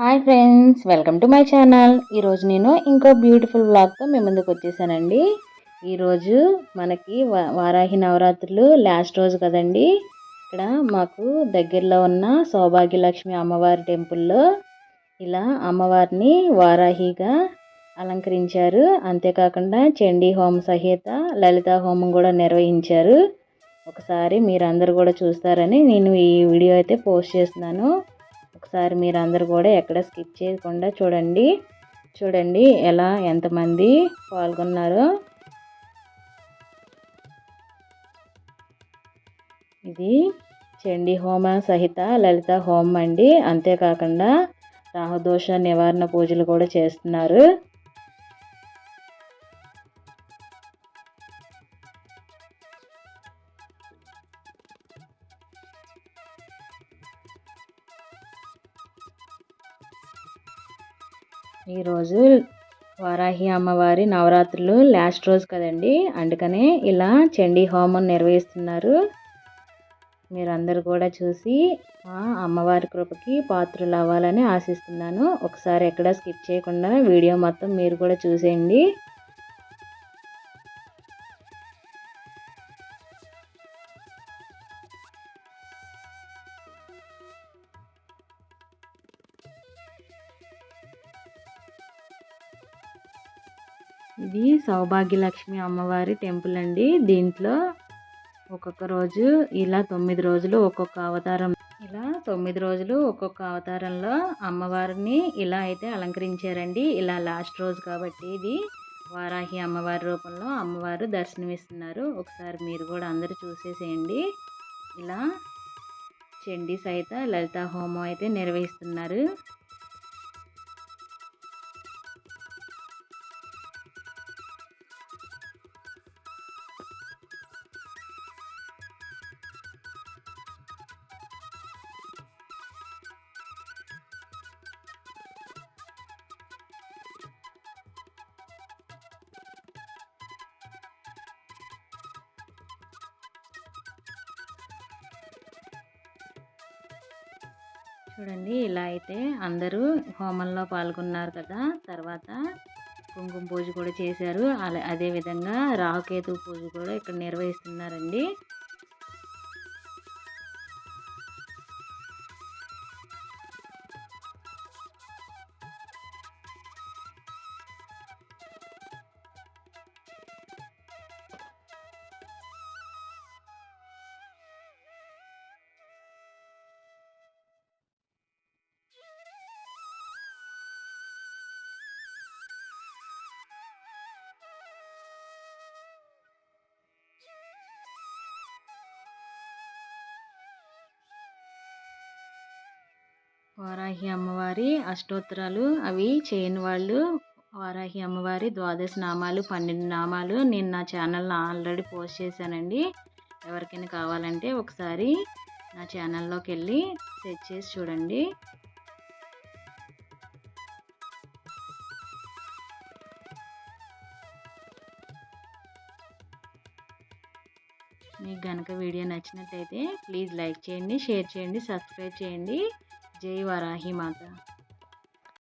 Hi friends welcome to my channel. ఈరోజు నేను ఇంకో బ్యూటిఫుల్ బ్లాగ్తో మీ ముందుకు వచ్చేసానండి. ఈరోజు మనకి వారాహి నవరాత్రులు లాస్ట్ రోజు కదండి. ఇక్కడ మాకు దగ్గరలో ఉన్న సౌభాగ్యలక్ష్మి అమ్మవారి టెంపుల్లో ఇలా అమ్మవారిని వారాహిగా అలంకరించారు. అంతేకాకుండా చండీ హోమ సహిత లలిత హోమం కూడా నిర్వహించారు. ఒకసారి మీరందరూ కూడా చూస్తారని నేను ఈ వీడియో అయితే పోస్ట్ చేస్తున్నాను. ఒకసారి మీరు అందరు కూడా ఎక్కడ స్కిప్ చేయకుండా చూడండి. చూడండి ఎలా ఎంతమంది పాల్గొన్నారో. ఇది చండీ హోమ సహిత లలిత హోమం అండి. అంతేకాకుండా రాహుదోష నివారణ పూజలు కూడా చేస్తున్నారు. ఈరోజు వారాహి అమ్మవారి నవరాత్రులు లాస్ట్ రోజు కదండి. అందుకనే ఇలా చండీ హోమం నిర్వహిస్తున్నారు. మీరందరూ కూడా చూసి అమ్మవారి కృపకి పాత్రలు అవ్వాలని ఆశిస్తున్నాను. ఒకసారి ఎక్కడ స్కిప్ చేయకుండా వీడియో మొత్తం మీరు కూడా చూసేయండి. ఇది సౌభాగ్యలక్ష్మి అమ్మవారి టెంపుల్ అండి. దీంట్లో ఒక్కొక్క రోజు ఇలా తొమ్మిది రోజులు ఒక్కొక్క అవతారం ఇలా తొమ్మిది రోజులు ఒక్కొక్క అవతారంలో అమ్మవారిని ఇలా అయితే అలంకరించారండి. ఇలా లాస్ట్ రోజు కాబట్టి ఇది వారాహి అమ్మవారి రూపంలో అమ్మవారు దర్శనమిస్తున్నారు. ఒకసారి మీరు కూడా అందరూ చూసేసేయండి. ఇలా చండీ సహిత లలితా హోమం అయితే నిర్వహిస్తున్నారు. చూడండి ఇలా అయితే అందరూ హోమంలో పాల్గొన్నారు కదా. తర్వాత కుంకుమ పూజ కూడా చేశారు. అలా అదేవిధంగా రాహుకేతు పూజ కూడా ఇక్కడ నిర్వహిస్తున్నారండి. వారాహి అమ్మవారి అష్టోత్తరాలు అవి చేయని వాళ్ళు వారాహి అమ్మవారి ద్వాదశ నామాలు పన్నెండు నామాలు నేను నా ఛానల్లో ఆల్రెడీ పోస్ట్ చేశానండి. ఎవరికైనా కావాలంటే ఒకసారి నా ఛానల్లోకి వెళ్ళి సెర్చ్ చేసి చూడండి. మీకు కనుక వీడియో నచ్చినట్లయితే ప్లీజ్ లైక్ చేయండి షేర్ చేయండి సబ్స్క్రైబ్ చేయండి. जय वाराही माता।